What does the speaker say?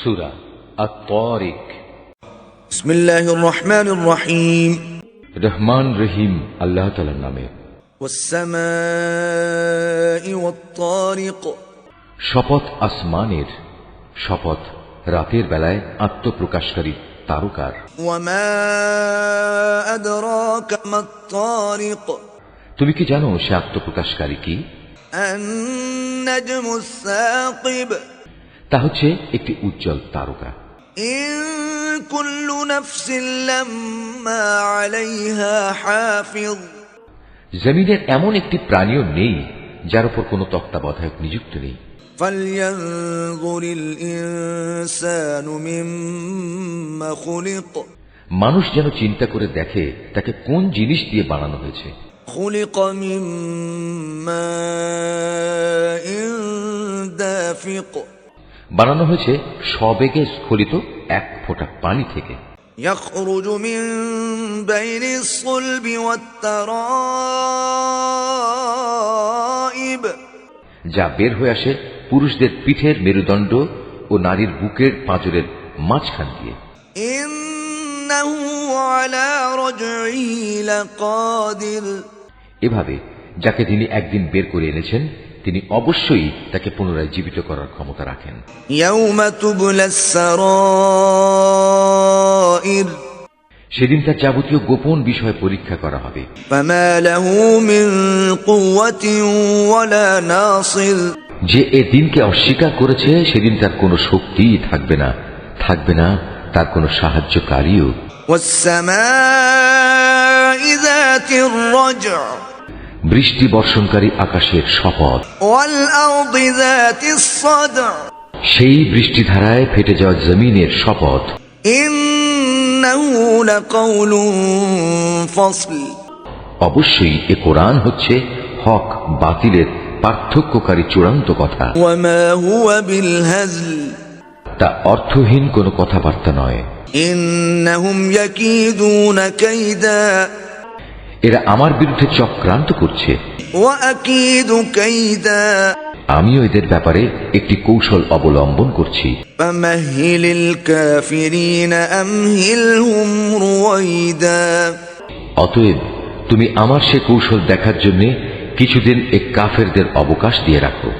সুরা আত-তারিক بسم الله الرحمن الرحيم রহমান রহিম আল্লাহ তাআলার নামে والسماء والطارق শপথ আসমানের শপথ রাতের বেলায় আত্মপ্রকাশকারী তারকার وما أدراك ما الطارق তুমি কি জানো সে আত্মপ্রকাশকারী কি النجم الثاقب তা হচ্ছে একটি উজ্জ্বল তারকা إن كل نفس لما عليها حافظ জমিনের এমন একটি প্রাণীও নেই যার উপর কোনো তত্ত্বাবধায়ক নিযুক্ত নেই فلينظر الإنسان مما خلق মানুষ যেন চিন্তা করে দেখে তাকে কোন জিনিস দিয়ে বানানো হয়েছে خلق من ماء دافق বানানো হয়েছে সবেগে স্খলিত এক ফোঁটা পানি থেকে يخرج من بين الصلب والترائب যা বের হয়ে আসে পুরুষদের পিঠের মেরুদণ্ড ও নারীর বুকের পাঁজরের মাঝখান দিয়ে إنه على رجعه لقادر এভাবে যাকে তিনি একদিন বের করে এনেছেন তিনি অবশ্যই তাকে পুনরায় জীবিত করার ক্ষমতা রাখেন يوم تبلى السرائر সেদিন তার যাবতীয় গোপন বিষয় পরীক্ষা করা হবে فما له من قوة ولا ناصر যে এ দিনকে অস্বীকার করেছে সেদিন তার কোনো শক্তিই থাকবে না থাকবে না তার কোনো সাহায্যকারীও والسماء ذات الرجع বৃষ্টি বর্ষণকারী আকাশের শপথ। সেই বৃষ্টি ধারায় ফেটে যাওয়া জমিনের শপথ। অবশ্যই এ কোরআন হচ্ছে হক বাতিলের পার্থক্যকারী চূড়ান্ত কথা। তা অর্থহীন কোনো কথাবার্তা নয়। ইন্নাহুম ইয়াকিদুনা কাইদা। এরা আমার বিরুদ্ধে চক্রান্ত করছে। আমি এদের ব্যাপারে একটি কৌশল অবলম্বন করছি। অতএব তুমি আমার সে কৌশল দেখার জন্য কিছুদিন এক কাফেরদের অবকাশ দিয়ে রাখো।